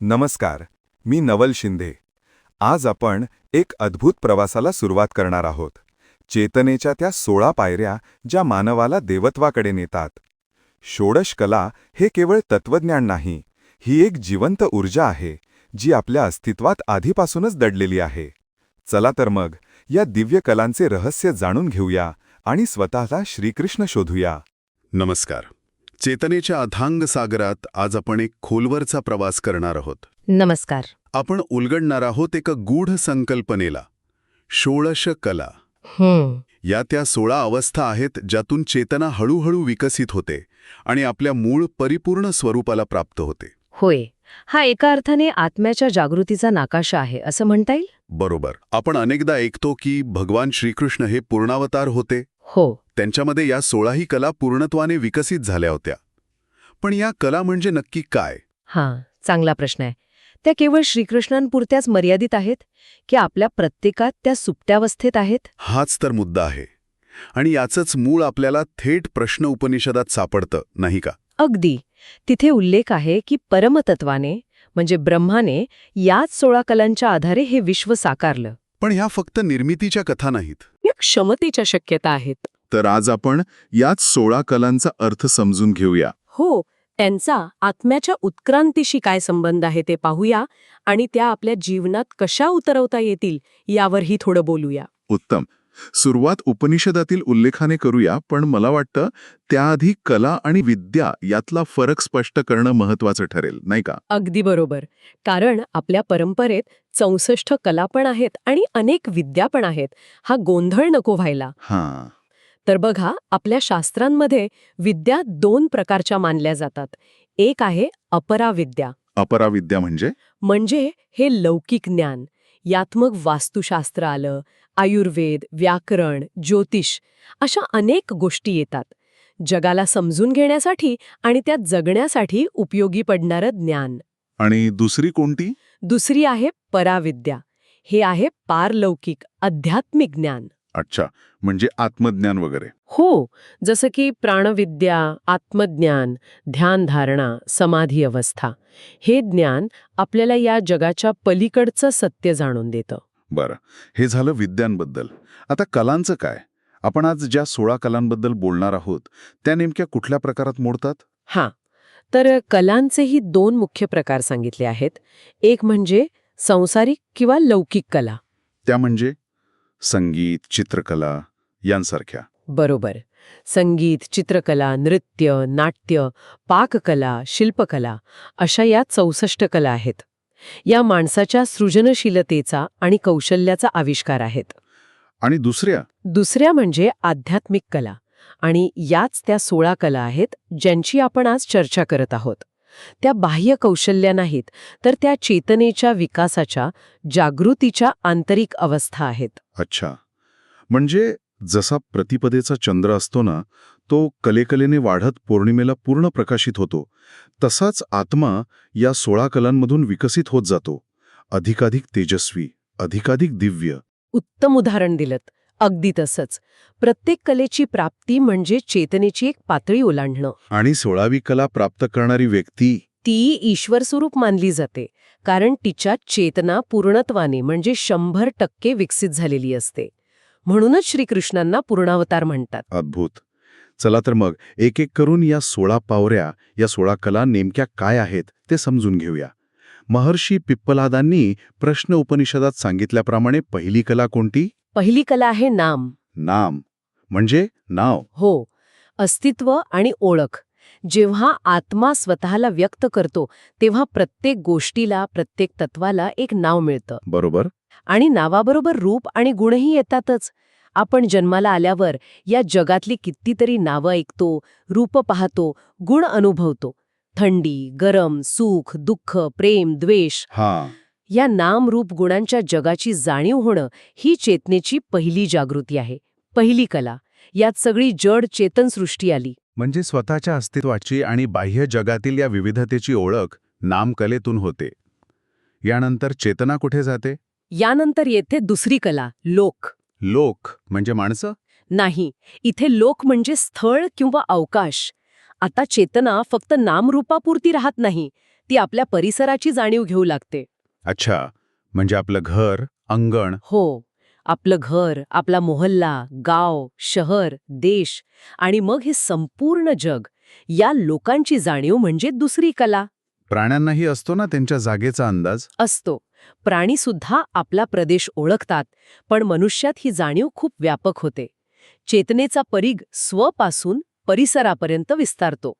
नमस्कार मी नवल शिंदे. आज आपण एक अद्भुत प्रवासाला सुरुवात करणार आहोत. चेतनेच्या त्या सोळा पायऱ्या ज्या मानवाला देवत्वाकडे नेतात. षोडश कला हे केवळ तत्वज्ञान नाही ही एक जिवंत ऊर्जा आहे जी आपल्या अस्तित्वात आधीपासूनच दडलेली आहे. चला तर मग या दिव्य कलांचे रहस्य जाणून घेऊया आणि स्वतःला श्रीकृष्ण शोधूया. नमस्कार. चेतनेच्या अथांग सागरात आज आपण एक खोलवरचा प्रवास करणार आहोत. नमस्कार. आपण उलगडणार आहोत एका गूढ संकल्पनेला षोळश कला. या त्या सोळा अवस्था आहेत ज्यातून चेतना हळूहळू विकसित होते आणि आपल्या मूळ परिपूर्ण स्वरूपाला प्राप्त होते. होय. हा एका अर्थाने आत्म्याच्या जागृतीचा नाकाशा आहे असं म्हणता येईल? बरोबर. आपण अनेकदा ऐकतो की भगवान श्रीकृष्ण हे पूर्णावतार होते. हो. त्यांच्यामध्ये या सोळाही कला पूर्णत्वाने विकसित झाल्या होत्या. पण या कला म्हणजे नक्की काय? हां चांगला प्रश्न आहे. त्या केवळ श्रीकृष्णांपुरत्याच मर्यादित आहेत की आपल्या प्रत्येकात त्या सुप्त्यावस्थेत आहेत? हाच तर मुद्दा आहे. आणि याचंच मूळ आपल्याला थेट प्रश्न उपनिषदात सापडतं नाही का? अगदी. तिथे उल्लेख आहे की परमतत्वाने म्हणजे ब्रह्माने याच सोळा कलांच्या आधारे हे विश्व साकारलं. पण ह्या फक्त निर्मितीच्या कथा नाहीत. या क्षमतेच्या शक्यता आहेत. तर आज आपण याच सोळा कलांचा अर्थ समजून घेऊया. हो त्यांचा आत्म्याच्या उत्क्रांतीशी काय संबंध आहे ते पाहूया आणि त्या आपल्या जीवनात कशा उतरवता येतील यावरही थोडं बोलूया. उत्तम. सुरुवात उपनिषदातील उल्लेखाने करूया पण मला वाटतं त्याआधी कला आणि विद्या यातला फरक स्पष्ट करणं महत्वाचं ठरेल नाही का? अगदी बरोबर. कारण आपल्या परंपरेत चौसष्ट कला पण आहेत आणि अनेक विद्या पण आहेत. हा गोंधळ नको व्हायला. हां. तर बघा आपल्या शास्त्रांमध्ये विद्या दोन प्रकारच्या मानल्या जातात. एक आहे अपराविद्या. अपराविद्या म्हणजे? म्हणजे हे लौकिक ज्ञान. यात मग वास्तुशास्त्र आलं आयुर्वेद व्याकरण ज्योतिष अशा अनेक गोष्टी येतात. जगाला समजून घेण्यासाठी आणि त्यात जगण्यासाठी उपयोगी पडणारं ज्ञान. आणि दुसरी कोणती? दुसरी आहे पराविद्या. हे आहे पारलौकिक आध्यात्मिक ज्ञान. अच्छा म्हणजे आत्मज्ञान वगैरे. हो जसं की प्राणविद्या आत्मज्ञान ध्यानधारणा समाधी अवस्था हे ज्ञान आपल्याला या जगाच्या पलीकडचं सत्य जाणून देतं. बरं हे झालं विद्यांबद्दल. आता कलांचं काय? आपण आज ज्या सोळा कलांबद्दल बोलणार आहोत त्या नेमक्या कुठल्या प्रकारात मोडतात? हां तर कलांचेही दोन मुख्य प्रकार सांगितले आहेत. एक म्हणजे संसारिक किंवा लौकिक कला. त्या म्हणजे? संगीत चित्रकला यांसारख्या. बरोबर. संगीत चित्रकला नृत्य नाट्य पाककला शिल्पकला अशा या चौसष्ट कला आहेत. या माणसाच्या सृजनशीलतेचा आणि कौशल्याचा आविष्कार आहेत. आणि दुसऱ्या? दुसऱ्या म्हणजे आध्यात्मिक कला आणि याच त्या सोळा कला आहेत ज्यांची आपण आज चर्चा करत आहोत. त्या बाह्य कौशल्या नाहीत तर त्या चेतनेच्या विकासाच्या जागृतीच्या आंतरिक अवस्था आहेत. अच्छा. म्हणजे जसा प्रतिपदेचा चंद्र असतो ना तो कलेकलेने वाढत पौर्णिमेला पूर्ण प्रकाशित होतो तसाच आत्मा या सोळा कलांमधून विकसित होत जातो. अधिकाधिक तेजस्वी अधिकाधिक दिव्य. उत्तम उदाहरण दिलत. अगदी तसंच. प्रत्येक कलेची प्राप्ती म्हणजे चेतनेची एक पातळी ओलांडणं. आणि सोळावी कला प्राप्त करणारी व्यक्ती? ती ईश्वर स्वरूप मानली जाते. कारण तिच्यात चेतना पूर्णत्वाने म्हणजे शंभर टक्के विकसित झालेली असते. म्हणूनच श्रीकृष्णांना पूर्णावतार म्हणतात. अद्भुत. चला तर मग एक एक करून या सोळा पावऱ्या या सोळा कला नेमक्या काय आहेत ते समजून घेऊया. महर्षी पिप्पलादांनी प्रश्न उपनिषदात सांगितल्याप्रमाणे पहिली कला कोणती? पहिली कला आहे नाम. नाम म्हणजे नाव. हो अस्तित्व आणि ओळख. जेव्हा आत्मा स्वतःला व्यक्त करतो तेव्हा प्रत्येक गोष्टीला प्रत्येक तत्वाला एक नाव मिळतं. बरोबर. आणि नावाबरोबर रूप आणि गुणही येतातच. आपण जन्माला आल्यावर या जगातली कितीतरी नावं ऐकतो रूप पाहतो गुण अनुभवतो. थंडी गरम सुख दुःख प्रेम द्वेष. हा. या नाम रूप गुणांच्या जगाची जाणीव होणं ही चेतनेची पहिली जागृती आहे. पहिली कला. यात सगळी जड चेतनसृष्टी आली. म्हणजे स्वतःच्या अस्तित्वाची आणि बाह्य जगातील या विविधतेची ओळख नामकलेतून होते. यानंतर चेतना कुठे जाते? यानंतर येथे दुसरी कला लोक. लोक म्हणजे माणसं? नाही. इथे लोक म्हणजे स्थळ किंवा अवकाश. आता चेतना फक्त नामरूपापुरती राहत नाही ती आपल्या परिसराची जाणीव घेऊ लागते. अच्छा म्हणजे आपलं घर अंगण? हो आपलं घर आपला मोहल्ला गाव शहर देश आणि मग हे संपूर्ण जग या लोकांची जाणीव म्हणजे दुसरी कला. प्राण्यांनाही असतो ना त्यांच्या जागेचा अंदाज? असतो. प्राणी सुद्धा आपला प्रदेश ओळखतात पण मनुष्यात ही जाणीव खूप व्यापक होते. चेतनेचा परीघ स्वपासून परिसरापर्यंत विस्तारतो.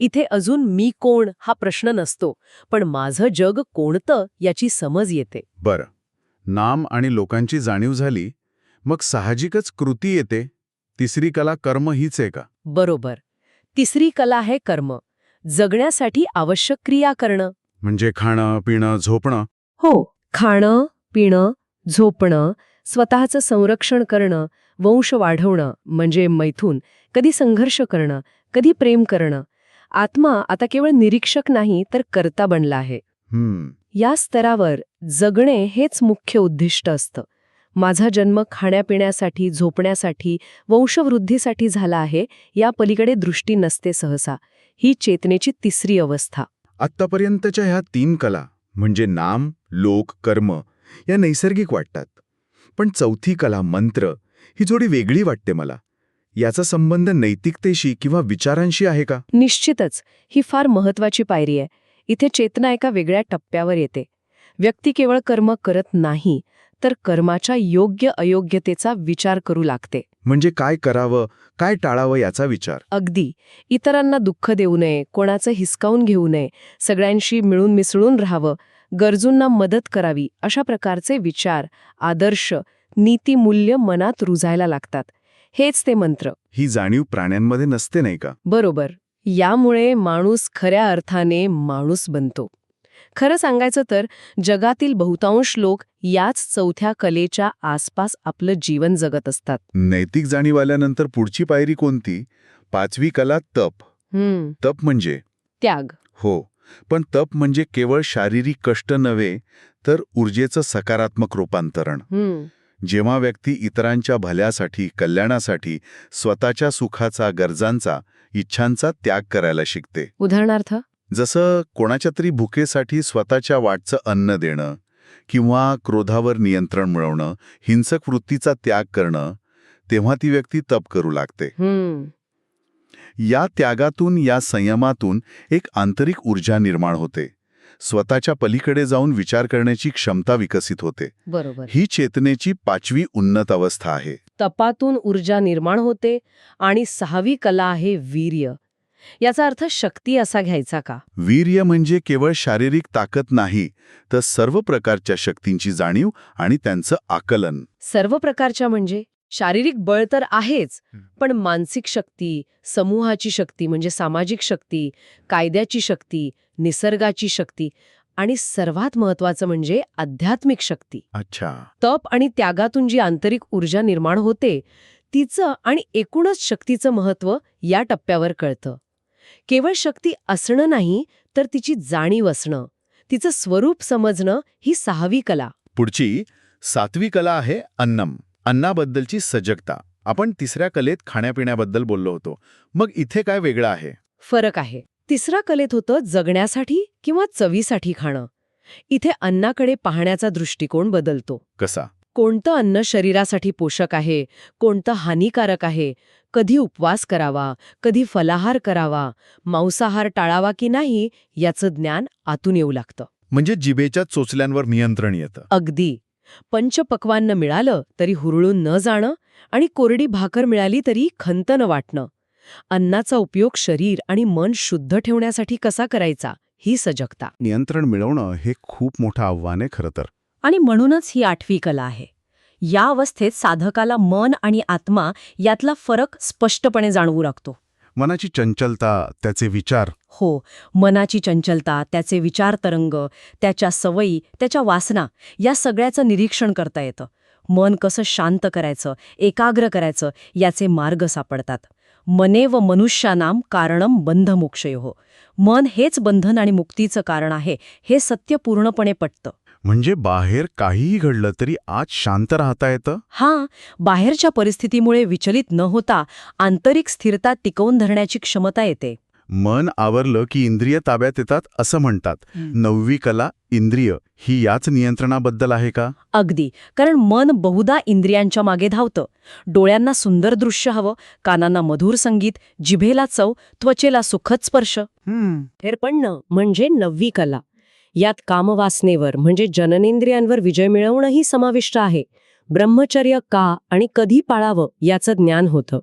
इथे अजून मी कोण हा प्रश्न नसतो पण माझं जग कोणतं याची समज येते. बरं. नाम आणि लोकांची जाणीव झाली मग साहजिकच कृती येते तिसरी कला कर्म हीच आहे का? बरोबर. तिसरी कला आहे कर्म. जगण्यासाठी आवश्यक क्रिया करणं. म्हणजे खाणं पिणं झोपणं? हो. खाणं पिणं झोपणं स्वतःचं संरक्षण करणं वंश वाढवणं म्हणजे मैथून कधी संघर्ष करणं कधी प्रेम करणं आत्मा आता केवळ निरीक्षक नाही तर कर्ता बनला आहे. या स्तरावर जगणे हेच मुख्य उद्दिष्ट असतं. माझा जन्म खाण्यापिण्यासाठी झोपण्यासाठी वंशवृद्धीसाठी झाला आहे या पलीकडे दृष्टी नसते सहसा. ही चेतनेची तिसरी अवस्था. आत्तापर्यंतच्या ह्या तीन कला म्हणजे नाम लोक कर्म या नैसर्गिक वाटतात. पण चौथी कला मंत्र ही जोडी वेगळी वाटते मला. याचा संबंध नैतिकतेशी किंवा विचारांशी आहे का? निश्चितच. ही फार महत्वाची पायरी आहे. इथे चेतना एका वेगळ्या टप्प्यावर येते. व्यक्ती केवळ कर्म करत नाही तर कर्माच्या योग्य अयोग्यतेचा विचार करू लागते. म्हणजे काय करावं काय टाळावं याचा विचार? अगदी. इतरांना दुःख देऊ नये कोणाचं हिसकावून घेऊ नये सगळ्यांशी मिळून मिसळून राहावं गरजूंना मदत करावी अशा प्रकारचे विचार आदर्श नीतिमूल्य मनात रुजायला लागतात. हेच ते मंत्र. ही जाणीव प्राण्यांमध्ये नसते नाही का? बरोबर. यामुळे माणूस खऱ्या अर्थाने माणूस बनतो. खरं सांगायचं तर जगातील बहुतांश लोक याच चौथ्या कलेच्या आसपास आपलं जीवन जगत असतात. नैतिक जाणीव आल्यानंतर पुढची पायरी कोणती? पाचवी कला तप. हम्म. तप म्हणजे? त्याग. हो. पण तप म्हणजे केवळ शारीरिक कष्ट नव्हे तर ऊर्जेचं सकारात्मक रूपांतरण. हम्म. जेव्हा व्यक्ती इतरांच्या भल्यासाठी कल्याणासाठी स्वतःच्या सुखाचा गरजांचा इच्छांचा त्याग करायला शिकते. उदाहरणार्थ? जसं कोणाच्या तरी भुकेसाठी स्वतःच्या वाटचं अन्न देणं किंवा क्रोधावर नियंत्रण मिळवणं हिंसक वृत्तीचा त्याग करणं तेव्हा ती व्यक्ती तप करू लागते. या त्यागातून या संयमातून एक आंतरिक ऊर्जा निर्माण होते. स्वतःच्या पलीकडे जाऊन विचार करण्याची क्षमता विकसित होते. बरोबर. ही चेतनेची पाचवी उन्नत अवस्था आहे. तपातून ऊर्जा निर्माण होते आणि सहावी कला आहे वीर्य. याचा अर्थ शक्ती असा घ्यायचा का? वीर्य म्हणजे केवळ शारीरिक ताकद नाही तर सर्व प्रकारच्या शक्तींची जाणीव आणि त्यांचं आकलन. सर्व प्रकारच्या म्हणजे? शारीरिक बळ तर आहेच पण मानसिक शक्ती समूहाची शक्ती म्हणजे सामाजिक शक्ती कायद्याची शक्ती निसर्गाची शक्ती आणि सर्वात महत्वाचं म्हणजे आध्यात्मिक शक्ती. अच्छा. तप आणि त्यागातून जी आंतरिक ऊर्जा निर्माण होते तिचं आणि एकूणच शक्तीचं महत्त्व या टप्प्यावर कळतं. केवळ शक्ती असणं नाही तर तिची जाणीव असणं तिचं स्वरूप समजणं ही सहावी कला. पुढची सातवी कला आहे अन्नम अन्नाबद्दलची सजगता. आपण तिसऱ्या कलेत खाण्यापिण्याबद्दल बोललो होतो. मग इथे काय वेगळं आहे? फरक आहे. तिसरा कलेत होतं जगण्यासाठी किंवा चवीसाठी खाणं. इथे अन्नाकडे पाहण्याचा दृष्टिकोन बदलतो. कसा? कोणतं अन्न शरीरासाठी पोषक आहे? कोणतं हानिकारक आहे? कधी उपवास करावा? कधी फलाहार करावा? मांसाहार टाळावा की नाही? याचं ज्ञान आतून येऊ लागतं. म्हणजे जिभेच्या चोचल्यांवर नियंत्रण येतं. अगदी. पंचपक्वान्न मिळालं तरी हुरळून न जाणं आणि कोरडी भाकर मिळाली तरी खंत न वाटणं. अन्नाचा उपयोग शरीर आणि मन शुद्ध ठेवण्यासाठी कसा करायचा ही सजगता. नियंत्रण मिळवणं हे खूप मोठं आव्हान आहे खरं तर. आणि म्हणूनच ही आठवी कला आहे. या अवस्थेत साधकाला मन आणि आत्मा यातला फरक स्पष्टपणे जाणवू लागतो. मनाची चंचलता त्याचे विचार. हो मनाची चंचलता त्याचे विचार तरंग त्याच्या सवयी त्याच्या वासना या सगळ्याचं निरीक्षण करता येतं. मन कसं शांत करायचं एकाग्र करायचं याचे मार्ग सापडतात. मने व मनुष्यानाम कारणम बंधमोक्षयो. मन हेच बंधन आणि मुक्तीचं कारण आहे हे सत्य पूर्णपणे पटतं. म्हणजे बाहेर काहीही घडलं तरी आज शांत राहता येतं? हां बाहेरच्या परिस्थितीमुळे विचलित न होता आंतरिक स्थिरता टिकवून धरण्याची क्षमता येते. मन आवरलं की इंद्रिय ताब्यात येतात असं म्हणतात. नववी कला इंद्रिय ही याच नियंत्रणाबद्दल आहे का? अगदी. कारण मन बहुधा इंद्रियांच्या मागे धावतं. डोळ्यांना सुंदर दृश्य हवं कानांना मधुर संगीत जिभेला चव त्वचेला सुखद स्पर्श. हेरपणणं म्हणजे नववी कला. यात कामवासनेवर म्हणजे जननेंद्रियांवर विजय मिळवणंही समाविष्ट आहे. ब्रह्मचर्य का आणि कधी पाळावं याचं ज्ञान होतं.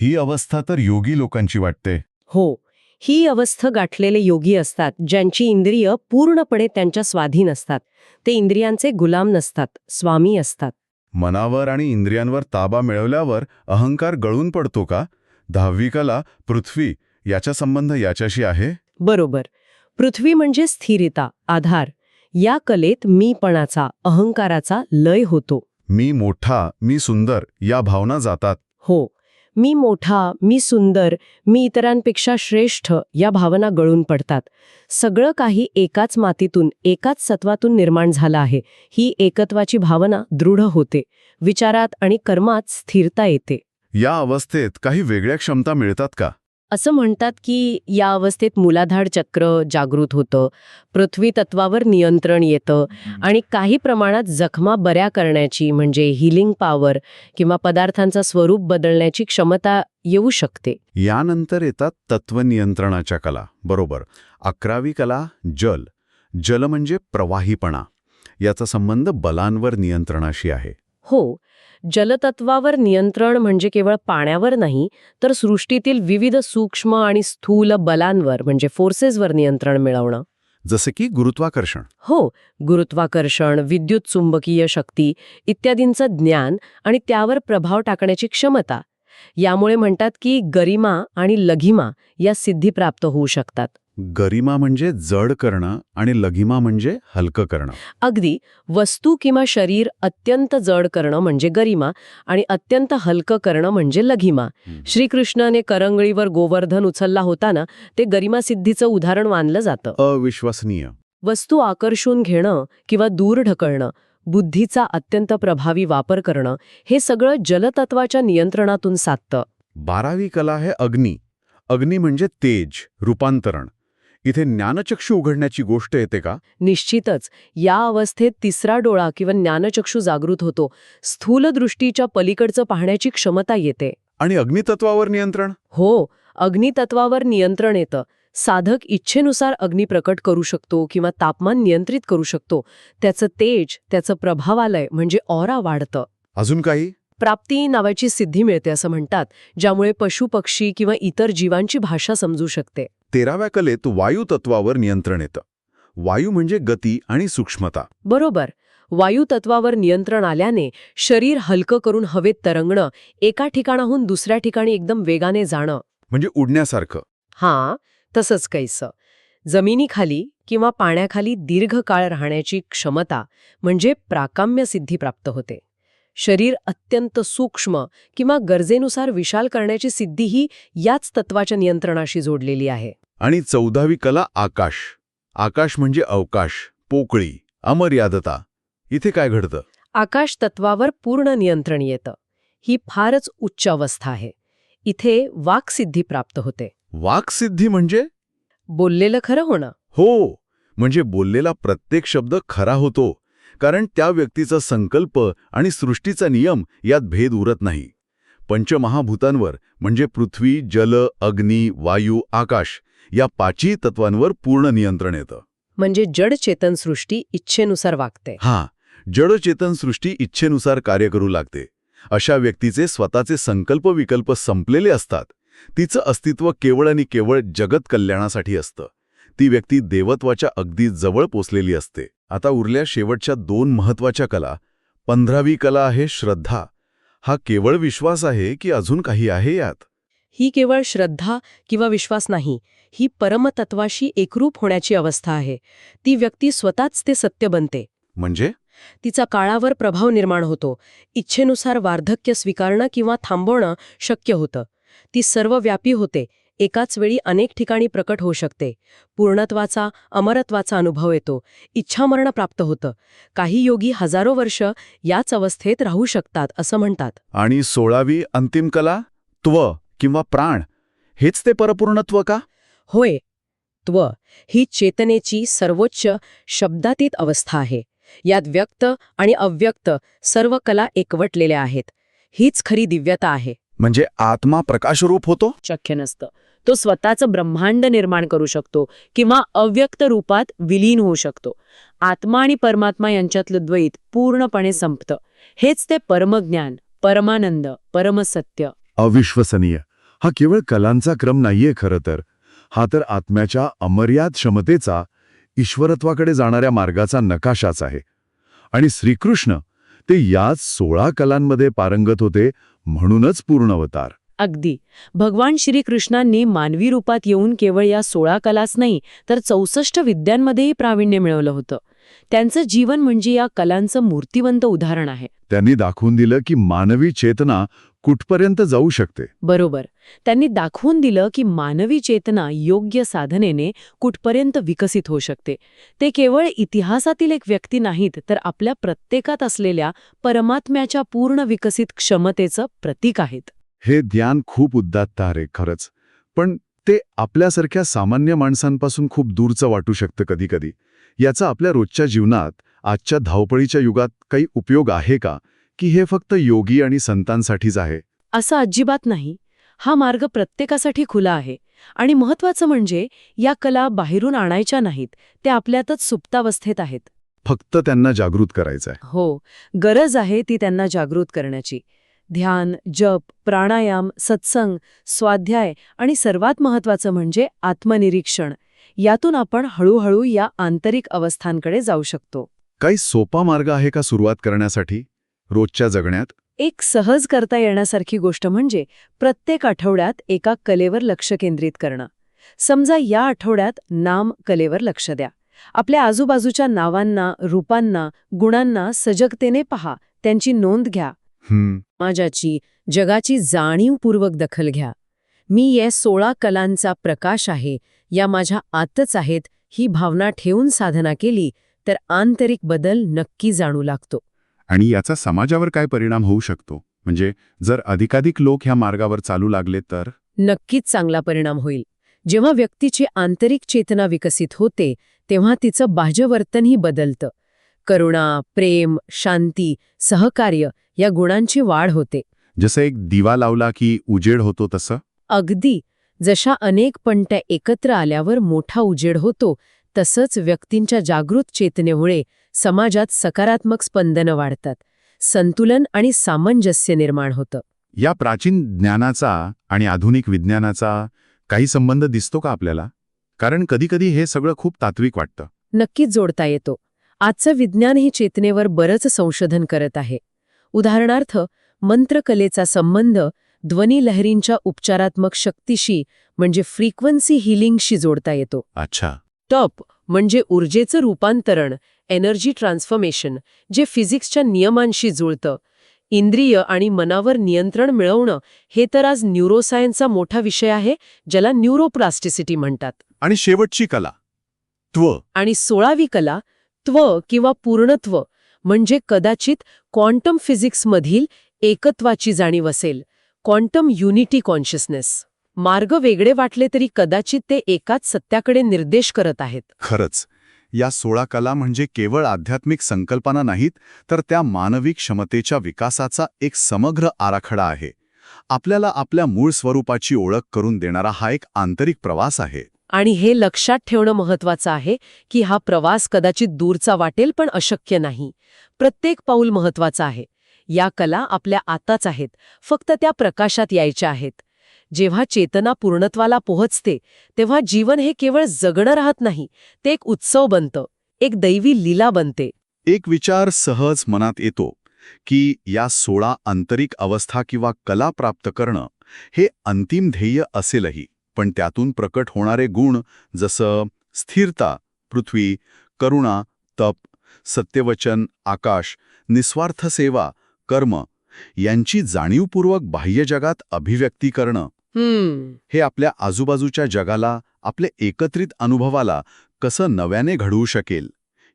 ही अवस्था तर योगी लोकांची वाटते. हो. ही अवस्था गाठलेले योगी असतात ज्यांची इंद्रिय पूर्णपणे त्यांच्या स्वाधीन असतात. ते इंद्रियांचे गुलाम नसतात स्वामी असतात. मनावर आणि इंद्रियांवर ताबा मिळवल्यावर अहंकार गळून पडतो का? दहावी कला पृथ्वी याचा संबंध याच्याशी आहे? बरोबर. पृथ्वी म्हणजे स्थिरता आधार. या कलेत मीपणाचा अहंकाराचा लय होतो. मी मोठा मी सुंदर या भावना जातात. हो. मी मोठा मी सुंदर मी इतरांपेक्षा श्रेष्ठ या भावना गळून पडतात. सगळं काही एकाच मातीतून एकाच सत्वातून निर्माण झालं आहे. ही एकत्वाची भावना दृढ होते. विचारात आणि कर्मात स्थिरता येते. या अवस्थेत काही वेगळ्या क्षमता मिळतात का? असं म्हणतात की या अवस्थेत मुलाधार चक्र जागृत होतं. पृथ्वी तत्वावर नियंत्रण येतं. आणि काही प्रमाणात जखमा बऱ्या करण्याची म्हणजे हिलिंग पॉवर किंवा पदार्थांचं स्वरूप बदलण्याची क्षमता येऊ शकते. यानंतर येतात तत्वनियंत्रणाच्या कला. बरोबर. अकरावी कला जल. जल म्हणजे प्रवाहीपणा. याचा संबंध बलांवर नियंत्रणाशी आहे. हो. जलतत्वावर नियंत्रण म्हणजे केवळ पाण्यावर नाही तर सृष्टीतील विविध सूक्ष्म आणि स्थूल बलांवर म्हणजे फोर्सेसवर नियंत्रण मिळवणं. जसे की गुरुत्वाकर्षण. हो गुरुत्वाकर्षण विद्युत चुंबकीय शक्ती इत्यादींचं ज्ञान आणि त्यावर प्रभाव टाकण्याची क्षमता. यामुळे म्हणतात की गरिमा आणि लघिमा या सिद्धी प्राप्त होऊ शकतात. गरिमा म्हणजे जड करणं आणि लघिमा म्हणजे हलकं करणं. अगदी वस्तू किंवा शरीर अत्यंत जड करणं म्हणजे गरिमा आणि अत्यंत हलकं करणं म्हणजे लघिमा. श्रीकृष्णाने करंगळीवर गोवर्धन उचलला होता ना ते गरिमा सिद्धीचं उदाहरण मानलं जातं. अविश्वसनीय. वस्तू आकर्षून घेणं किंवा दूर ढकलणं बुद्धीचा अत्यंत प्रभावी वापर करणं हे सगळं जलतत्वाच्या नियंत्रणातून साधतं. बारावी कला आहे अग्नी. अग्नी म्हणजे तेज रूपांतरण. इथे ज्ञानचक्षु उघडण्याची गोष्ट येते का? निश्चितच. या अवस्थेत तिसरा डोळा किंवा ज्ञानचक्षू जागृत होतो. स्थूल दृष्टीच्या पलीकडचं पाहण्याची क्षमता येते. आणि अग्नितत्वावर नियंत्रण? हो अग्नितत्वावर नियंत्रण येतं. साधक इच्छेनुसार अग्नी प्रकट करू शकतो किंवा तापमान नियंत्रित करू शकतो. त्याचं तेज त्याचं प्रभावालय म्हणजे ऑरा वाढतं. अजून काही? प्राप्ती नावाची सिद्धी मिळते असं म्हणतात ज्यामुळे पशु पक्षी किंवा इतर जीवांची भाषा समजू शकते. तेराव्या कलेत वायू तत्वावर नियंत्रण येतं. वायू म्हणजे गती आणि सूक्ष्मता. बरोबर. वायू तत्वावर नियंत्रण आल्याने शरीर हलकं करून हवेत तरंगणं एका ठिकाणाहून दुसऱ्या ठिकाणी एकदम वेगाने जाणं. म्हणजे उडण्यासारखं. हां तसंच कैसं. जमिनीखाली किंवा पाण्याखाली दीर्घकाळ राहण्याची क्षमता म्हणजे प्राकाम्य सिद्धी प्राप्त होते. शरीर अत्यंत सूक्ष्म किंवा गरजेनुसार विशाल करण्याची सिद्धीही याच तत्वाच्या नियंत्रणाशी जोडलेली आहे. आणि चौदावी कला आकाश. आकाश म्हणजे अवकाश पोकळी अमर्यादता. इथे काय घडतं? आकाश तत्वावर पूर्ण नियंत्रण येतं. ही फारच उच्च अवस्था आहे. इथे वाक्सिद्धी प्राप्त होते. वाक्सिद्धी म्हणजे? बोललेलं खरं होणं. हो म्हणजे बोललेला प्रत्येक शब्द खरा होतो. कारण त्या व्यक्तीचा संकल्प आणि सृष्टीचा नियम यात भेद उरत नाही. पंचमहाभूतांवर म्हणजे पृथ्वी जल अग्नी वायू आकाश या पाचही तत्वांवर पूर्ण नियंत्रण येतं. म्हणजे जड चेतन सृष्टी इच्छेनुसार वागते. हा जडचेतन सृष्टी इच्छेनुसार कार्य करू लागते. अशा व्यक्तीचे स्वतःचे संकल्प विकल्प संपलेले असतात. तिचं अस्तित्व केवळ आणि केवळ जगत कल्याणासाठी असतं. ती व्यक्ती देवत्वाच्या अगदी जवळ पोचलेली असते. आता उरल्या शेवटच्या दोन महत्त्वाच्या कला पंधरावी कला आहे श्रद्धा. हा केवळ विश्वास आहे की अजून काही आहे यात? ही केवळ श्रद्धा किंवा विश्वास नाही ही परमतत्वाशी एकरूप होण्याची अवस्था आहे. ती व्यक्ती स्वतःच ते सत्य बनते. म्हणजे? तिचा काळावर प्रभाव निर्माण होतो. इच्छेनुसार वार्धक्य स्वीकारणं किंवा थांबवणं शक्य होतं. ती सर्वव्यापी होते. एकाच वेळी अनेक ठिकाणी प्रकट होऊ शकते. पूर्णत्वाचा अमरत्वाचा अनुभव येतो. इच्छामरण प्राप्त होतं. काही योगी हजारो वर्ष याच अवस्थेत राहू शकतात असं म्हणतात. आणि सोळावी अंतिम कला? त्व किंवा प्राण? हेच ते परपूर्णत्व का? होय. त्व ही चेतनेची सर्वोच्च शब्दातीत अवस्था आहे. यात व्यक्त आणि अव्यक्त सर्व कला एकवटलेल्या आहेत. हीच खरी दिव्यता आहे. म्हणजे आत्मा प्रकाशरूप होतो? शक्य नसतं. तो स्वतःचं ब्रह्मांड निर्माण करू शकतो किंवा अव्यक्त रूपात विलीन होऊ शकतो. आत्मा आणि परमात्मा यांच्यातलं द्वैत पूर्णपणे संपतं. हेच ते परमज्ञान परमानंद परमसत्य. अविश्वसनीय. हा केवळ कलांचा क्रम नाहीये खरं तर. हा तर आत्म्याच्या अमर्याद क्षमतेचा ईश्वरत्वाकडे जाणाऱ्या मार्गाचा नकाशाच आहे. आणि श्रीकृष्ण ते याच सोळा कलांमध्ये पारंगत होते म्हणूनच पूर्णवतार. अगदी. भगवान श्रीकृष्णांनी मानवी रूपात येऊन केवळ या सोळा कलाच नाही तर चौसष्ट विद्यांमध्येही प्रावीण्य मिळवलं होतं. त्यांचं जीवन म्हणजे या कलांचं मूर्तिवंत उदाहरण आहे. त्यांनी दाखवून दिलं की मानवी चेतना कुठपर्यंत जाऊ शकते. बरोबर. त्यांनी दाखवून दिलं की मानवी चेतना योग्य साधनेने कुठपर्यंत विकसित होऊ शकते. ते केवळ इतिहासातील एक व्यक्ती नाहीत तर आपल्या प्रत्येकात असलेल्या परमात्म्याच्या पूर्ण विकसित क्षमतेचं प्रतीक आहेत. हे ध्यान खूप उद्दात्त आहे खरंच. पण ते आपल्यासारख्या सामान्य माणसांपासून खूप दूरचं वाटू शकतं कधीकधी. याचा आपल्या रोजच्या जीवनात आजच्या धावपळीच्या युगात काही उपयोग आहे का? की हे फक्त योगी आणि संतांसाठीच आहे? असं अजिबात नाही. हा मार्ग प्रत्येकासाठी खुला आहे. आणि महत्वाचं म्हणजे या कला बाहेरून आणायच्या नाहीत. त्या आपल्यातच सुप्तावस्थेत आहेत. फक्त त्यांना जागृत करायचंय. हो. गरज आहे ती त्यांना जागृत करण्याची. ध्यान जप प्राणायाम सत्संग स्वाध्याय आणि सर्वात महत्वाचं म्हणजे आत्मनिरीक्षण. यातून आपण हळूहळू या आंतरिक अवस्थांकडे जाऊ शकतो. काही सोपा मार्ग आहे का सुरुवात करण्यासाठी? रोजच्या जगण्यात? एक सहज करता येण्यासारखी गोष्ट म्हणजे प्रत्येक आठवड्यात एका कलेवर लक्ष केंद्रित करणं. समजा या आठवड्यात नाम कलेवर लक्ष द्या. आपल्या आजूबाजूच्या नावांना रूपांना गुणांना सजगतेने पहा. त्यांची नोंद घ्या. समाजाची जगाची जाणीवपूर्वक दखल घ्या. मी या सोळा कलांचा प्रकाश आहे या माझ्या आतच आहेत ही भावना ठेवून साधना केली तर आंतरिक बदल नक्की जाणू लागतो. आणि याचा समाजावर काय परिणाम होऊ शकतो? म्हणजे जर अधिकाधिक लोक ह्या मार्गावर चालू लागले तर? नक्कीच चांगला परिणाम होईल. जेव्हा व्यक्तीची आंतरिक चेतना विकसित होते तेव्हा तिचं बाह्यवर्तनही बदलतं. करुणा प्रेम शांती सहकार्य या गुणांची वाढ होते. जसं एक दिवा लावला की उजेड होतो तसं? अगदी. जशा अनेक पणत्या एकत्र आल्यावर मोठा उजेड होतो तसंच व्यक्तींच्या जागृत चेतनेमुळे समाजात सकारात्मक स्पंदनं वाढतात. संतुलन आणि सामंजस्य निर्माण होतं. या प्राचीन ज्ञानाचा आणि आधुनिक विज्ञानाचा काही संबंध दिसतो का आपल्याला? कारण कधीकधी हे सगळं खूप तात्विक वाटतं. नक्कीच जोडता येतो. आजचं विज्ञान ही चेतनेवर बरंच संशोधन करत आहे. उदाहरणार्थ मंत्रकलेचा संबंध ध्वनी लहरींच्या उपचारात्मक शक्तीशी म्हणजे फ्रिक्वन्सी हिलिंगशी जोडता येतो. अच्छा. टॉप म्हणजे ऊर्जेचं रूपांतरण एनर्जी ट्रान्सफॉर्मेशन जे फिजिक्सच्या नियमांशी जुळतं. इंद्रिय आणि मनावर नियंत्रण मिळवणं हे तर आज न्यूरोसायन्सचा मोठा विषय आहे ज्याला न्यूरोप्लास्टिसिटी म्हणतात. आणि शेवटची कला त्व. आणि सोळावी कला त्व किंवा पूर्णत्व म्हणजे कदाचित क्वांटम फिजिक्समधील एकत्वाची जाणीव असेल. क्वांटम युनिटी कॉन्शियसनेस मार्ग वेगळे वाटले तरी कदाचित ते एकाच सत्याकडे निर्देश करत आहेत. खरंच. या सोळा कला म्हणजे केवळ आध्यात्मिक संकल्पना नाहीत तर त्या मानवी क्षमतेच्या विकासाचा एक समग्र आराखडा आहे. आपल्याला आपल्या मूळ स्वरूपाची ओळख करून देणारा हा एक आंतरिक प्रवास आहे. आणि हे लक्षात ठेवणं महत्वाचं आहे की हा प्रवास कदाचित दूरचा वाटेल पण अशक्य नाही. प्रत्येक पाऊल महत्वाचं आहे. या कला आपल्या आताच आहेत फक्त त्या प्रकाशात यायच्या आहेत. जेव्हा चेतना पूर्णत्वाला पोहोचते तेव्हा जीवन हे केवळ जगणं राहत नाही ते एक उत्सव बनतं एक दैवी लीला बनते. एक विचार सहज मनात येतो की या सोळा आंतरिक अवस्था किंवा कला प्राप्त करणं हे अंतिम ध्येय असेलही. पण त्यातून प्रकट होणारे गुण जसं स्थिरता पृथ्वी करुणा तप सत्यवचन आकाश निस्वार्थ सेवा कर्म यांची जाणीवपूर्वक बाह्य जगात अभिव्यक्ती करणं. हे आपल्या आजूबाजूच्या जगाला आपल्या एकत्रित अनुभवाला कसं नव्याने घडवू शकेल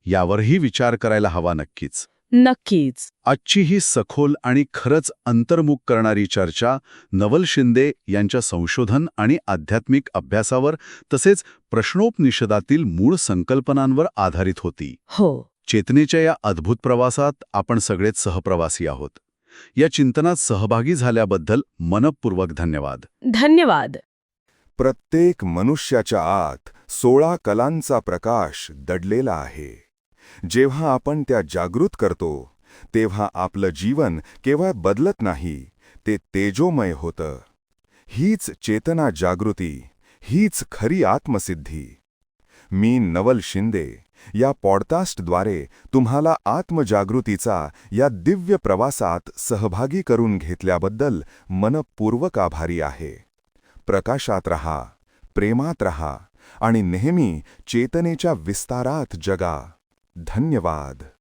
यावरही विचार करायला हवा नक्कीच. नक्कीच. आजची ही सखोल आणि खरंच अंतर्मुख करणारी चर्चा नवल शिंदे यांच्या संशोधन आणि आध्यात्मिक अभ्यासावर तसेच प्रश्नोपनिषदातील मूळ संकल्पनांवर आधारित होती. हो. चेतनेच्या या अद्भुत प्रवासात आपण सगळेच सहप्रवासी आहोत. या चिंतनात सहभागी झाल्याबद्दल मनपूर्वक धन्यवाद. धन्यवाद. प्रत्येक मनुष्याच्या आत सोळा कलांचा प्रकाश दडलेला आहे. जेव्हा आपण त्या जागृत करतो तेव्हा आपलं जीवन केवळ बदलत नाही ते तेजोमय होतं. हीच चेतना जागृती हीच खरी आत्मसिद्धी. मी नवल शिंदे या पॉडकास्टद्वारे तुम्हाला आत्मजागृतीचा या दिव्य प्रवासात सहभागी करून घेतल्याबद्दल मनपूर्वक आभारी आहे. प्रकाशात रहा प्रेमात रहा आणि नेहमी चेतनेच्या विस्तारात जगा. धन्यवाद